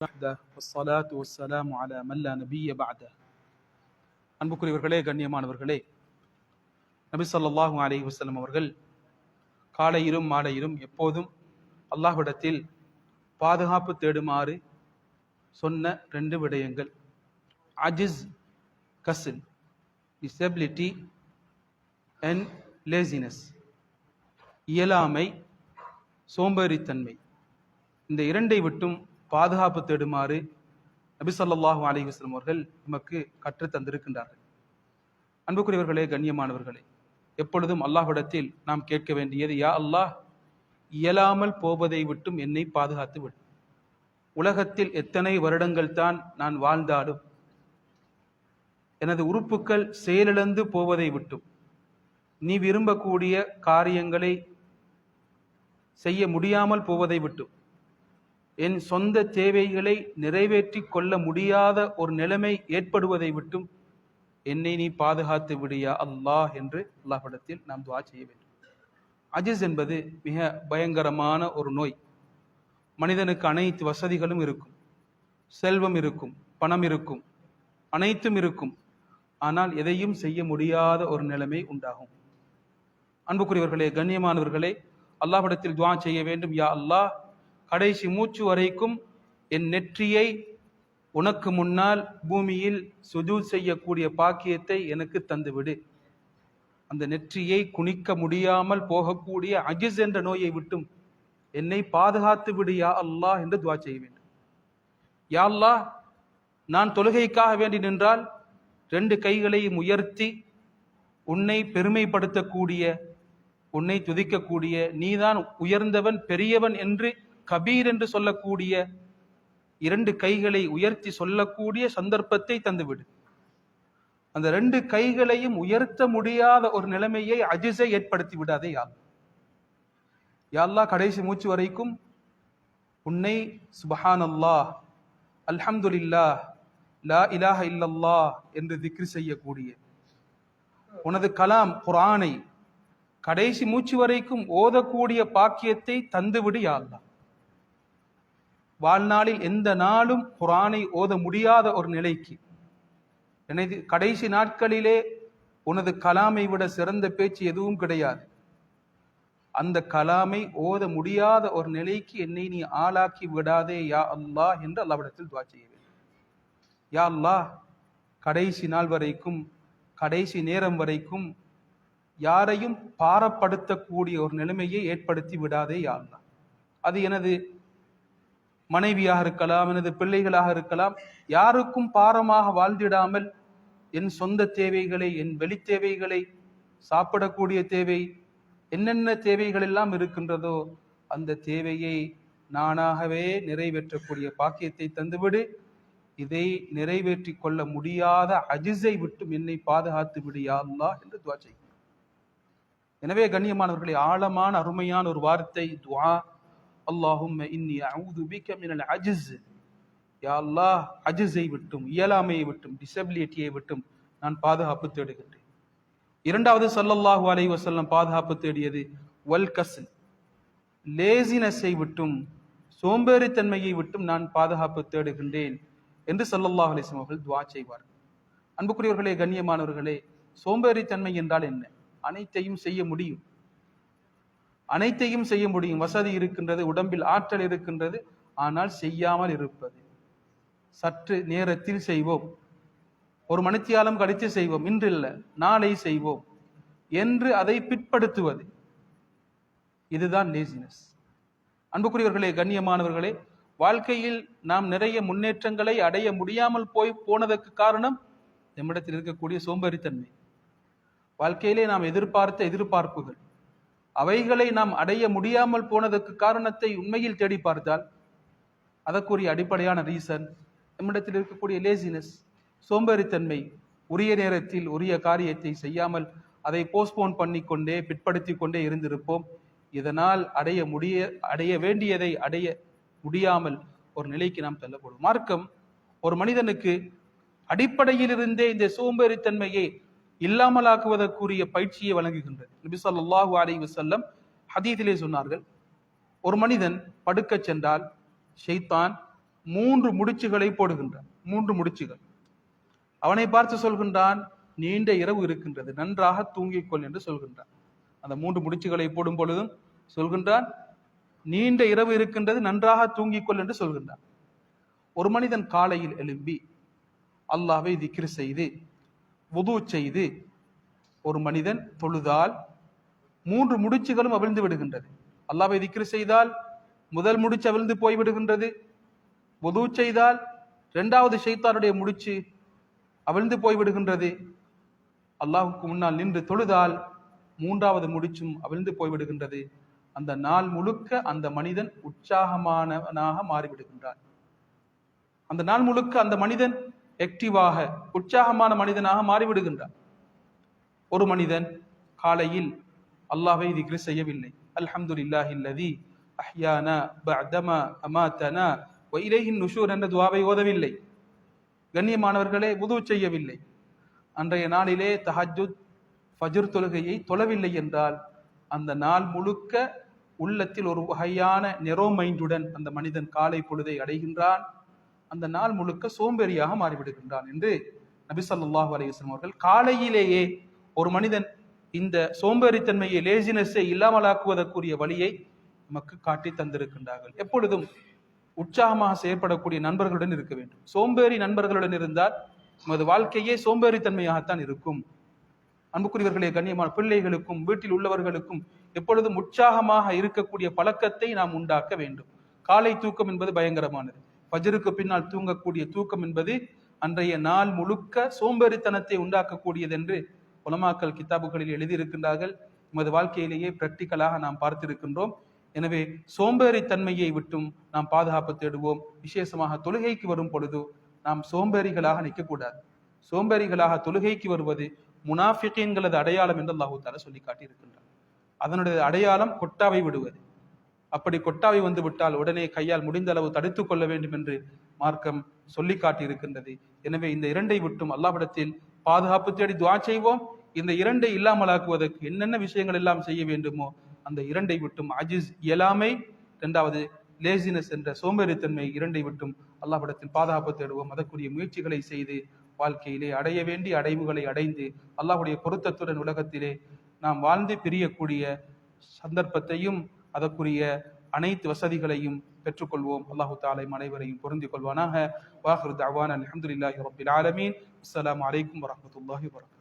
வசலாத்து வசலாம் அல மல்ல நபிய பாத அன்புக்குரியவர்களே கண்ணியமானவர்களே நபி சொல்லாஹு அலி வசலம் அவர்கள் காலையிலும் மாலையிலும் எப்போதும் அல்லாஹ்விடத்தில் பாதுகாப்பு தேடுமாறு சொன்ன ரெண்டு விடயங்கள். அஜிஸ் கசின் டிசபிலிட்டி அண்ட் லேசினஸ் இயலாமை சோம்பேறித்தன்மை. இந்த இரண்டை விட்டும் பாதுகாப்பு தேடுமாறு நபிசல்லாஹு ஸல்லல்லாஹு அவர்கள் நமக்கு கற்றுத் தந்திருக்கின்றார்கள். அன்புக்குரியவர்களே கண்ணியமானவர்களே எப்பொழுதும் அல்லாஹ்விடத்தில் நாம் கேட்க வேண்டியது யா அல்லாஹ் இயலாமல் போவதை விட்டும் என்னை பாதுகாத்து விடும் உலகத்தில் எத்தனை வருடங்கள் தான் நான் வாழ்ந்தாலும் எனது உறுப்புக்கள் செயலிழந்து போவதை விட்டும் நீ விரும்பக்கூடிய காரியங்களை செய்ய முடியாமல் போவதை விட்டும் என் சொந்த தேவைகளை நிறைவேற்றி கொள்ள முடியாத ஒரு நிலைமை ஏற்படுவதை விட்டும் என்னை நீ பாதுகாத்து விடியா அல்லாஹ் என்று அல்லாஹிடத்தில் நாம் துவா செய்ய வேண்டும். அஜிஸ் என்பது மிக பயங்கரமான ஒரு நோய். மனிதனுக்கு அனைத்து வசதிகளும் இருக்கும். செல்வம் இருக்கும் பணம் இருக்கும் அனைத்தும் இருக்கும். ஆனால் எதையும் செய்ய முடியாத ஒரு நிலைமை உண்டாகும். அன்புக்குரியவர்களே கண்ணியமானவர்களே அல்லாஹிடத்தில் துவா செய்ய வேண்டும். யா அல்லாஹ் கடைசி மூச்சு வரைக்கும் என் நெற்றியை உனக்கு முன்னால் பூமியில் சுஜூத் செய்யக்கூடிய பாக்கியத்தை எனக்கு தந்துவிடு. அந்த நெற்றியை குனிக்க முடியாமல் போகக்கூடிய அஜிஸ் என்ற நோயை விட்டும் என்னை பாதுகாத்து விடு யா அல்லாஹ் என்று துவா செய்ய வேண்டும் யா அல்லாஹ் நான் தொழுகைக்காக வேண்டி நின்றால் ரெண்டு கைகளையும் உயர்த்தி உன்னை பெருமைப்படுத்தக்கூடிய உன்னை துதிக்கக்கூடிய நீதான் உயர்ந்தவன் பெரியவன் என்று கபீர் என்று சொல்லக்கூடிய இரண்டு கைகளை உயர்த்தி சொல்லக்கூடிய சந்தர்ப்பத்தை தந்துவிடு. அந்த ரெண்டு கைகளையும் உயர்த்த முடியாத ஒரு நிலைமையை அஜிசை ஏற்படுத்தி விடாதே யார் யாழ்லா கடைசி மூச்சு வரைக்கும் உன்னை சுபஹான் அல்லாஹ் அல்ஹம்துல்லா லா இலாஹ இல்லல்லா என்று திக்ரி செய்யக்கூடிய உனது கலாம் குரானை கடைசி மூச்சு வரைக்கும் ஓதக்கூடிய பாக்கியத்தை தந்துவிடு யாழ்லா வாழ்நாளில் எந்த நாளும் குரானை ஓத முடியாத ஒரு நிலைக்கு. எனது கடைசி நாட்களிலே உனது கலாமை விட சிறந்த பேச்சு எதுவும் கிடையாது. அந்த கலாமை ஓத முடியாத ஒரு நிலைக்கு என்னை நீ ஆளாக்கி விடாதே யா அல்லா என்று அல்லாவிடத்தில் துவா செய்ய யா அல்லா கடைசி நாள் வரைக்கும் கடைசி நேரம் வரைக்கும் யாரையும் பாரப்படுத்தக்கூடிய ஒரு நிலைமையை ஏற்படுத்தி விடாதே யா அல்லா அது எனது மனைவியாக இருக்கலாம் எனது பிள்ளைகளாக இருக்கலாம் யாருக்கும் பாரமாக வாழ்ந்திடாமல் என் சொந்த தேவைகளை என் வெளி தேவைகளை சாப்பிடக்கூடிய தேவை என்னென்ன தேவைகள் எல்லாம் இருக்கின்றதோ அந்த தேவையை நானாகவே நிறைவேற்றக்கூடிய பாக்கியத்தை தந்துவிடு. இதை நிறைவேற்றி கொள்ள முடியாத அஜிஸை விட்டும் என்னை பாதுகாத்து விடியா என்று துவா செய்யும் எனவே கண்ணியமானவர்களை ஆழமான அருமையான ஒரு வார்த்தை துவா. அல்லாஹும் இன்னி அவுது பிக்க மினல் அஜிஸ் யா அல்லாஹ் அஜிஸை விட்டும் இயலாமையை விட்டும் டிசபிலிட்டியை விட்டும் நான் பாதுகாப்பு தேடுகின்றேன் இரண்டாவது சல்லல்லாஹு அலை வசல்லம் பாதுகாப்பு தேடியது வல் கசல் லேசினஸை விட்டும் சோம்பேறித்தன்மையை விட்டும் நான் பாதுகாப்பு தேடுகின்றேன் என்று சல்லல்லாஹ் அலிஸ்லாம் அவர்கள் துவா செய்வார். அன்புக்குரியவர்களே கண்ணியமானவர்களே சோம்பேறித்தன்மை என்றால் என்ன? அனைத்தையும் செய்ய முடியும். அனைத்தையும் செய்ய முடியும். வசதி இருக்கின்றது உடம்பில் ஆற்றல் இருக்கின்றது ஆனால் செய்யாமல் இருப்பது. சற்று நேரத்தில் செய்வோம். ஒரு மணித்தியாலம் கழித்து செய்வோம். இன்றில்லை நாளை செய்வோம் என்று அதை பிற்படுத்துவது. இதுதான் லேசினஸ் அன்புக்குரியவர்களே கண்ணியமானவர்களே வாழ்க்கையில் நாம் நிறைய முன்னேற்றங்களை அடைய முடியாமல் போய் போனதற்கு காரணம் நம்மிடத்தில் இருக்கக்கூடிய சோம்பேறித்தன்மை. வாழ்க்கையிலே நாம் எதிர்பார்த்த எதிர்பார்ப்புகள். அவைகளை நாம் அடைய முடியாமல் போனதற்கு காரணத்தை உண்மையில் தேடி பார்த்தால் அதற்குரிய அடிப்படையான ரீசன் நம்மிடத்தில் இருக்கக்கூடிய லேசினஸ் சோம்பேறித்தன்மை உரிய நேரத்தில் உரிய காரியத்தை செய்யாமல் அதை போஸ்ட்போன் பண்ணி கொண்டே பிற்படுத்தி கொண்டே இருந்திருப்போம். இதனால் அடைய முடிய அடைய வேண்டியதை அடைய முடியாமல் ஒரு நிலைக்கு நாம் தள்ளப்படும் மார்க்கம் ஒரு மனிதனுக்கு அடிப்படையிலிருந்தே இந்த சோம்பேறித்தன்மையை இல்லாமலாக்குவதற்குரிய பயிற்சியை வழங்குகின்றது நபி சொல்லாஹு அலைஹி வசல்லம் ஹதீதிலே சொன்னார்கள் ஒரு மனிதன் படுக்கச் சென்றால் ஷைத்தான் மூன்று முடிச்சுகளை போடுகின்றான். மூன்று முடிச்சுகள். அவனை பார்த்து சொல்கின்றான் நீண்ட இரவு இருக்கின்றது நன்றாக தூங்கிக்கொள் என்று சொல்கின்றான். அந்த மூன்று முடிச்சுகளை போடும் பொழுதும் சொல்கின்றான் நீண்ட இரவு இருக்கின்றது நன்றாக தூங்கிக்கொள் என்று சொல்கின்றான். ஒரு மனிதன் காலையில் எழும்பி அல்லாவை திக்ரு செய்து உது செய்து ஒரு மனிதன் தொழுதால் மூன்று முடிச்சுகளும் அவிழ்ந்து விடுகின்றது. அல்லாவை திக்ரு செய்தால் முதல் முடிச்சு அவிழ்ந்து போய் விடுகின்றது. செய்தால் இரண்டாவது ஷைத்தானுடைய முடிச்சு அவிழ்ந்து போய் விடுகின்றது. முன்னால் நின்று தொழுதால் மூன்றாவது முடிச்சும் அவிழ்ந்து போய்விடுகின்றது அந்த நாள் முழுக்க அந்த மனிதன் உற்சாகமானவனாக மாறிவிடுகின்றான். அந்த நாள் முழுக்க அந்த மனிதன் ஆக்டிவாக உற்சாகமான மனிதனாக மாறிவிடுகின்றான். ஒரு மனிதன் காலையில் அல்லாஹை திக்ர் செய்யவில்லை. அல்ஹம்து இல்லாஹில்லதி அஹ்யானா பஅதமா அமாத்தனா வ இலைஹின் நுஷூர் என்ற துவாவை ஓதவில்லை. கண்ணியமானவர்களே உது செய்யவில்லை. அன்றைய நாளிலே தஹஜுத் ஃபஜ்ர் தொழுகையை தொழவில்லை என்றால் அந்த நாள் முழுக்க உள்ளத்தில் ஒரு வகையான நெரோ மைண்டுடன் அந்த மனிதன் காலை பொழுதை அடைகின்றான். அந்த நாள் முழுக்க சோம்பேறியாக மாறிவிடுகின்றான் என்று நபி ஸல்லல்லாஹு அலைஹி அவர்கள் காலையிலேயே ஒரு மனிதன் இந்த சோம்பேறித்தன்மையை லேசினஸை இல்லாமலாக்குவதற்குரிய வழியை நமக்கு காட்டி தந்திருக்கின்றார்கள். எப்பொழுதும் உற்சாகமாக செயற்படக்கூடிய நண்பர்களுடன் இருக்க வேண்டும். சோம்பேறி நண்பர்களுடன் இருந்தால் நமது வாழ்க்கையே சோம்பேறித்தன்மையாகத்தான் இருக்கும். அன்புக்குரியவர்களே கண்ணியமான பிள்ளைகளுக்கும் வீட்டில் உள்ளவர்களுக்கும் எப்பொழுதும் உற்சாகமாக இருக்கக்கூடிய பழக்கத்தை நாம் உண்டாக்க வேண்டும். காலை தூக்கம் என்பது பயங்கரமானது. ஃபஜ்ருக்கு பின்னால் தூங்கக்கூடிய தூக்கம் என்பது அன்றைய நாள் முழுக்க சோம்பேறித்தனத்தை உண்டாக்கக்கூடியது என்று உலமாக்கல் கிதாபுகளில் எழுதியிருக்கின்றார்கள். நமது வாழ்க்கையிலேயே பிராக்டிக்கலாக நாம் பார்த்திருக்கின்றோம். எனவே சோம்பேறித்தன்மையை விட்டும் நாம் பாதுகாப்பு தேடுவோம். விசேஷமாக தொழுகைக்கு வரும் பொழுது நாம் சோம்பேறிகளாக நிற்கக்கூடாது. சோம்பேறிகளாக தொழுகைக்கு வருவது முனாஃபிகீன்களது அடையாளம் என்று அல்லாஹூ தாலா சொல்லி காட்டியிருக்கின்றார் அதனுடைய அடையாளம் கொட்டாவை விடுவது. அப்படி கொட்டாவி வந்து விட்டால் உடனே கையால் முடிந்த அளவு தடுத்து கொள்ள வேண்டும் என்று மார்க்கம் சொல்லி காட்டியிருக்கின்றது. எனவே இந்த இரண்டை விட்டும் அல்லாஹ்விடத்தில் பாதுகாப்பு தேடி துவா செய்வோம். இந்த இரண்டை இல்லாமலாக்குவதற்கு என்னென்ன விஷயங்கள் எல்லாம் செய்ய வேண்டுமோ அந்த இரண்டை விட்டும் அஜிஸ் இயலாமை இரண்டாவது லேசினஸ் என்ற சோம்பேறித்தன்மை இரண்டை விட்டும் அல்லாஹ்விடத்தில் பாதுகாப்பு தேடுவோம். அதற்குரிய முயற்சிகளை செய்து வாழ்க்கையிலே அடைய வேண்டிய அடைவுகளை அடைந்து அல்லாஹுடைய பொருத்தத்துடன் உலகத்திலே நாம் வாழ்ந்து பிரியக்கூடிய சந்தர்ப்பத்தையும் அதற்குரிய அனைத்து வசதிகளையும் பெற்றுக்கொள்வோம். அல்லாஹு தாலை அனைவரையும் பொருந்திக் கொள்வானாக. வாஹர் தவான் அலமதுல்லாஹி ரபில் ஆலமீன். அஸ்லாம் வலைக்கம் வரஹ்மத்துல்லாஹி வபரகாத்துஹு